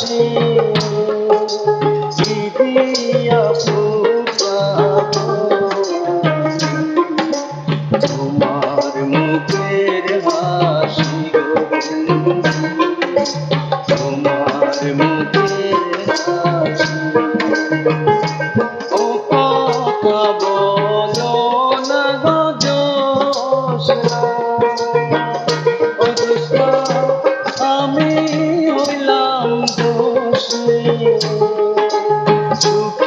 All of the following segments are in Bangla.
বনবাসী দিয়া তোমার মুখের হাসি তোমার মুখের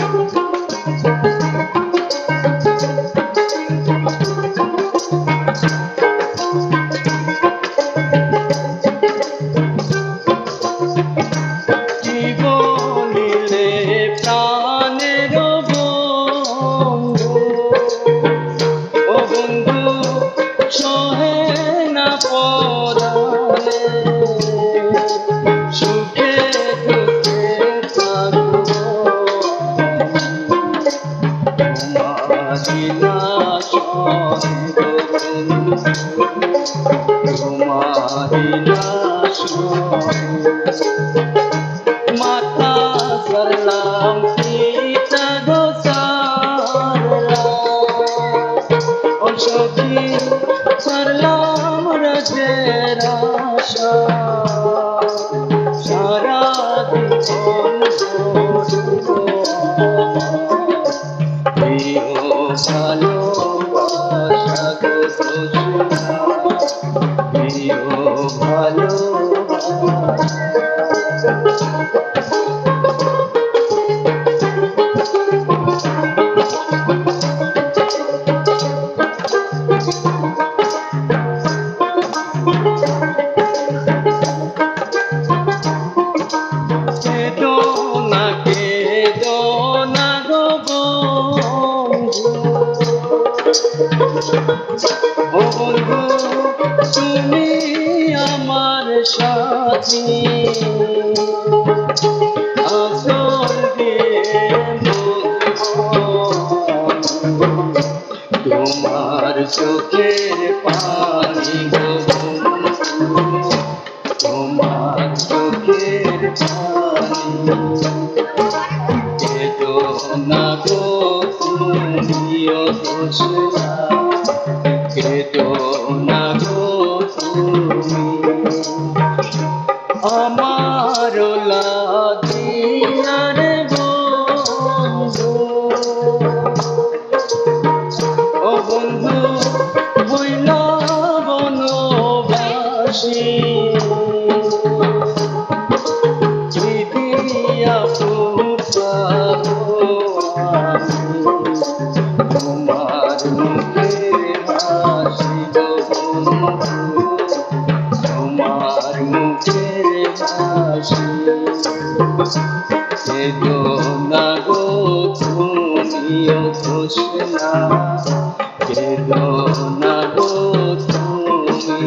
Música তোমারি না সঙ্গ তোমারি না মাথা করলাম পিতা গো ও সখী করলাম রাজের। বন্ধু তুমি আমার সাথী। তোমার চোখের পানি তোমার চোখের পানি। কেদো না গো তুমি। আমার লাগিয়ার বন্ধু। ও বন্ধু হইলা বনবাসী। তোমার মুখের হাসি কেদো না গো তুমিও দোষনা কেদো না গো তুমি